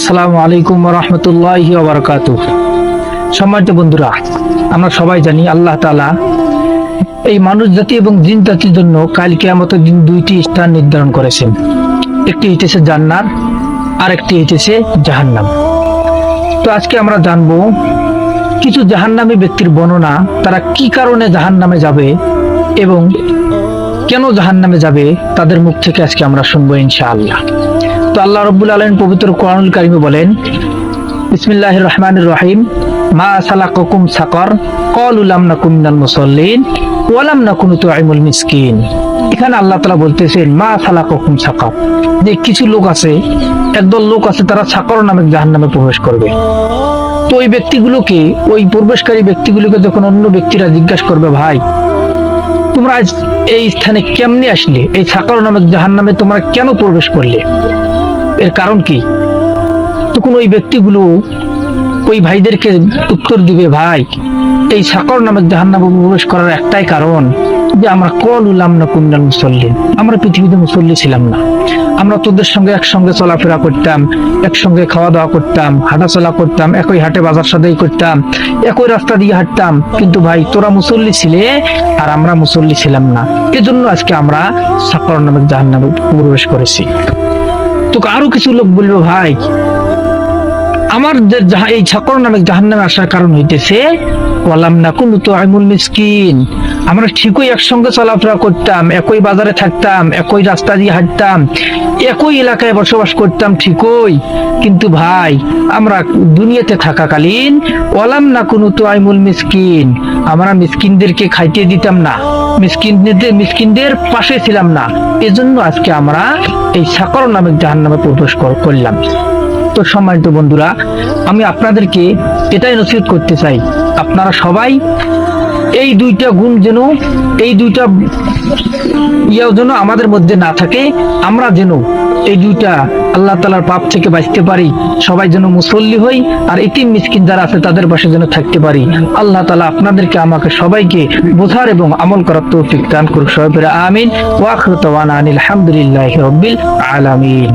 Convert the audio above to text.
আসসালামু আলাইকুম রহমতুল্লাহ বারকাত সম্মানিত বন্ধুরা, আমরা সবাই জানি আল্লাহ তালা এই মানুষ জাতি এবং জিন জাতির জন্য কাল কেয়ামতের দিন দুইটি স্থান নির্ধারণ করেছেন। একটি হইতেছে জান্নার আর একটি হইতেছে জাহান্নাম। তো আজকে আমরা জানব কিছু জাহান্নামী ব্যক্তির বর্ণনা, তারা কি কারণে জাহান্নামে যাবে এবং কেন জাহান্নামে যাবে? তাদের মুখ থেকে আজকে আমরা শুনব ইনশাআল্লাহ। তো আল্লাহ রব্বুল আলম পবিত্র কোরআনুল কারিমে বলেন বিসমিল্লাহ রহমান রহিম। মা সালাকুম সাকর। কলুলাম নাকুম মিনাল মুসল্লিন ওয়ালাম নাকুনু তুআইমুল মিসকিন। এখানে আল্লাহ তালা বলতেছেন, মা সালা সালাকুম সাকর। যে কিছু লোক আছে, একদল লোক আছে, তারা সাকর নামে জাহান নামে প্রবেশ করবে। তো ওই ব্যক্তিগুলোকে, ওই প্রবেশকারী ব্যক্তিগুলোকে যখন অন্য ব্যক্তিরা জিজ্ঞাসা করবে, ভাই তোমরা আজ এই স্থানে কেমনি আসলে? এই সাকর নামক জাহান নামে তোমরা কেন প্রবেশ করলে? এর কারণ কি? তখন ওই ব্যক্তিগুলো ওই ভাইদেরকে উত্তর দিবে, ভাই, এই সাকর নামক জাহান্নামে প্রবেশ করার একটাই কারণ যে আমরা কল উলাম না কুন্ডাল মুসল্লিন আমরা পৃথিবীতে মুসল্লি ছিলাম না। আমরা তোদের সঙ্গে একসঙ্গে চলাফেরা করতাম, একসঙ্গে খাওয়া দাওয়া করতাম, হাঁটাচলা করতাম, একই হাটে বাজার সদাই করতাম, একই রাস্তা দিয়ে হাঁটতাম। কিন্তু ভাই, তোরা মুসল্লি ছিলে আর আমরা মুসল্লি ছিলাম না। এজন্য আজকে আমরা সাকর নামক জাহান নামে প্রবেশ করেছি। তো আরও কিছু লোক বলব, ভাই। আমার এই ছাকর নামে জাহান নামে আসার কারণ হইতেছে বললাম না কোন তো আইমুল মিসকিন। আমরা ঠিকই একসঙ্গে চলাফেরা করতাম, একই বাজারে থাকতাম, একই রাস্তা দিয়ে হাঁটতাম, একই এলাকায় বসবাস করতাম, ঠিকই। কিন্তু ভাই, আমরা দুনিয়াতে থাকাকালীন ওলাম না কোনো তো আইমুল মিসকিন। আমরা মিসকিনদেরকে খাইতে দিতাম না, মিসকিনদের মিসকিনদের পাশে ছিলাম না। এজন্য আজকে আমরা এই সাকর নামে জাহান নামে প্রবেশ করলাম। তো সম্মানিত বন্ধুরা, আমি আপনাদেরকে এটাই নসিহত করতে চাই। আপনারা সবাই এই দুইটা গুণ যেন, এই দুইটা ইয়াও যেন আমাদের মধ্যে না থাকে, আমরা যেন এই দুইটা আল্লাহ তালার পাপ থেকে বাঁচতে পারি, সবাই যেন মুসল্লি হই আর ইতিম মিসকিন যারা আছে তাদের পাশে যেন থাকতে পারি। আল্লাহ তালা আপনাদেরকে, আমাকে সবাইকে বোঝার এবং আমল করার তৌফিক দান করুক সবাই আমিন। ওয়াখরুত আনিল আলহামদুলিল্লাহ রব্বিল আলামিন।